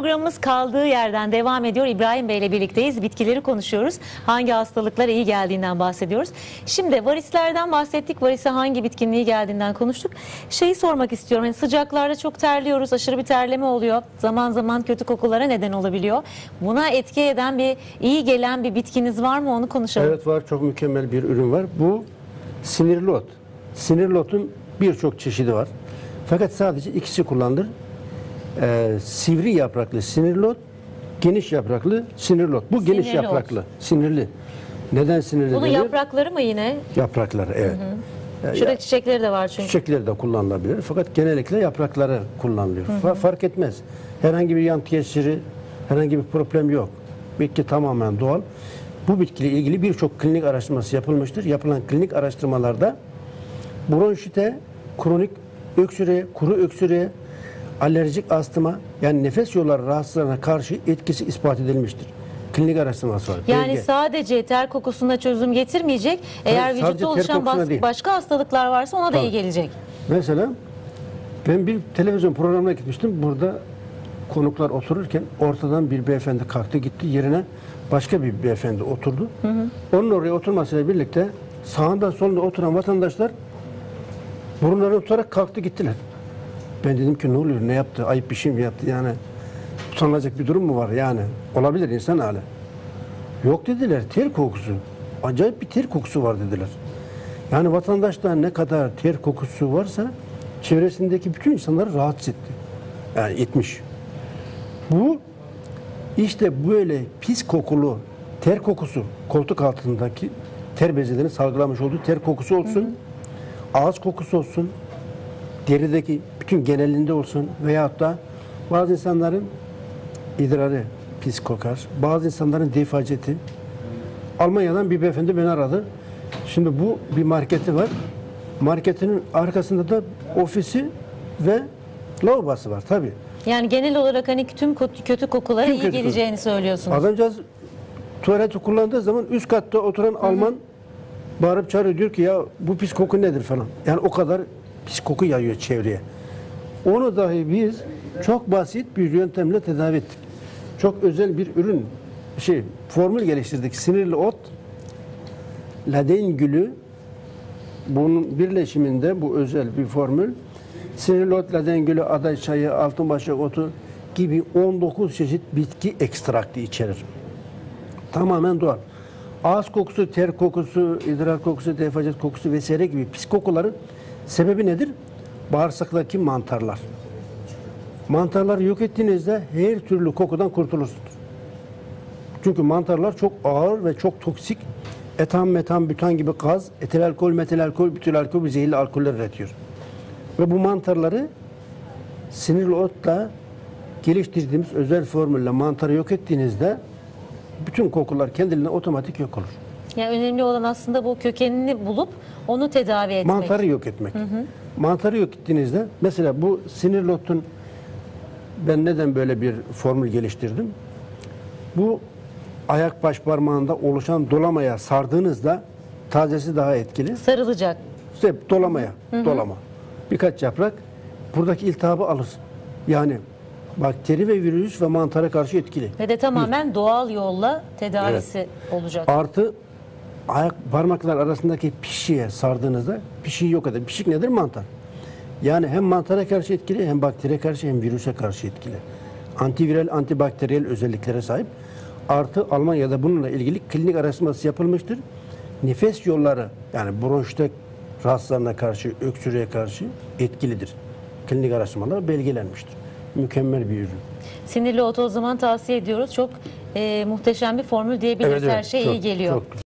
Programımız kaldığı yerden devam ediyor. İbrahim Bey ile birlikteyiz. Bitkileri konuşuyoruz. Hangi hastalıklar iyi geldiğinden bahsediyoruz. Şimdi varislerden bahsettik. Varise hangi bitkinin iyi geldiğinden konuştuk. Şeyi sormak istiyorum. Hani sıcaklarda çok terliyoruz. Aşırı bir terleme oluyor. Zaman zaman kötü kokulara neden olabiliyor. Buna etki eden bir iyi gelen bir bitkiniz var mı? Onu konuşalım. Evet var çok mükemmel bir ürün var. Bu sinirli ot. Sinirli otun birçok çeşidi var. Fakat sadece ikisi kullanılır. Ee, sivri yapraklı sinirli ot, geniş yapraklı sinirli ot. Bu geniş Sinirli ot. yapraklı, sinirli. Neden sinirli Bunun denir? yaprakları mı yine? Yaprakları evet. Ee, Şurada ya- çiçekleri de var çünkü. Çiçekleri de kullanılabilir fakat genellikle yaprakları kullanılıyor. Fa- fark etmez. Herhangi bir yan tesiri, herhangi bir problem yok. Bitki tamamen doğal. Bu bitkiyle ilgili birçok klinik araştırması yapılmıştır. Yapılan klinik araştırmalarda bronşite, kronik öksürüğe, kuru öksürüğe, alerjik astıma yani nefes yolları rahatsızlarına karşı etkisi ispat edilmiştir. Klinik araştırması var. Yani Belge. sadece ter kokusunda çözüm getirmeyecek. Eğer ter vücutta oluşan kokusuna bas- değil. başka hastalıklar varsa ona da Tabii. iyi gelecek. Mesela ben bir televizyon programına gitmiştim. Burada konuklar otururken ortadan bir beyefendi kalktı gitti. Yerine başka bir beyefendi oturdu. Onun oraya oturmasıyla birlikte sağında solunda oturan vatandaşlar burunlarını tutarak kalktı gittiler. Ben dedim ki ne oluyor ne yaptı ayıp bir şey mi yaptı yani utanılacak bir durum mu var yani olabilir insan hali. Yok dediler ter kokusu. Acayip bir ter kokusu var dediler. Yani vatandaşta ne kadar ter kokusu varsa çevresindeki bütün insanları rahatsız etti. Yani etmiş. Bu işte böyle pis kokulu ter kokusu koltuk altındaki ter bezelerinin salgılamış olduğu ter kokusu olsun. Ağız kokusu olsun. Derideki bütün genelinde olsun veyahut da bazı insanların idrarı pis kokar. Bazı insanların defaceti. Almanya'dan bir beyefendi beni aradı. Şimdi bu bir marketi var. Marketinin arkasında da ofisi ve lavabosu var tabii. Yani genel olarak hani tüm kötü, kokulara Tüm iyi kötü koku. geleceğini söylüyorsunuz. Adamcağız tuvaleti kullandığı zaman üst katta oturan Alman bağırıp çağırıyor diyor ki ya bu pis koku nedir falan. Yani o kadar pis koku yayıyor çevreye. Onu dahi biz çok basit bir yöntemle tedavi ettik. Çok özel bir ürün şey formül geliştirdik. Sinirli ot, laden gülü bunun birleşiminde bu özel bir formül. Sinirli ot, laden gülü, aday çayı, altınbaşak otu gibi 19 çeşit bitki ekstraktı içerir. Tamamen doğal. Ağız kokusu, ter kokusu, idrar kokusu, defacet kokusu vesaire gibi pis kokuların sebebi nedir? Bağırsaktaki mantarlar. Mantarları yok ettiğinizde her türlü kokudan kurtulursunuz. Çünkü mantarlar çok ağır ve çok toksik. Etan, metan, bütan gibi gaz, etil alkol, metil alkol, bütül alkol ve zehirli alkoller üretiyor. Ve bu mantarları sinirli otla geliştirdiğimiz özel formülle mantarı yok ettiğinizde bütün kokular kendiliğinden otomatik yok olur. Yani önemli olan aslında bu kökenini bulup onu tedavi etmek. Mantarı yok etmek. Mantarı yok ettiğinizde mesela bu sinirli otun ben neden böyle bir formül geliştirdim? Bu ayak baş parmağında oluşan dolamaya sardığınızda tazesi daha etkili. Sarılacak. İşte dolamaya, dolama. Birkaç yaprak buradaki iltihabı alır. Yani bakteri ve virüs ve mantara karşı etkili. Ve de tamamen doğal yolla tedavisi olacak. Artı ayak parmaklar arasındaki pişiye sardığınızda pişiyi yok eder. Pişik nedir? Mantar. Yani hem mantara karşı etkili hem bakteriye karşı hem virüse karşı etkili. Antiviral, antibakteriyel özelliklere sahip. Artı Almanya'da bununla ilgili klinik araştırması yapılmıştır. Nefes yolları yani bronşite rahatsızlarına karşı, öksürüğe karşı etkilidir. Klinik araştırmalar belgelenmiştir. Mükemmel bir ürün. Sinirli otu o zaman tavsiye ediyoruz. Çok e, muhteşem bir formül diyebiliriz. Her şey iyi çok- geliyor. çok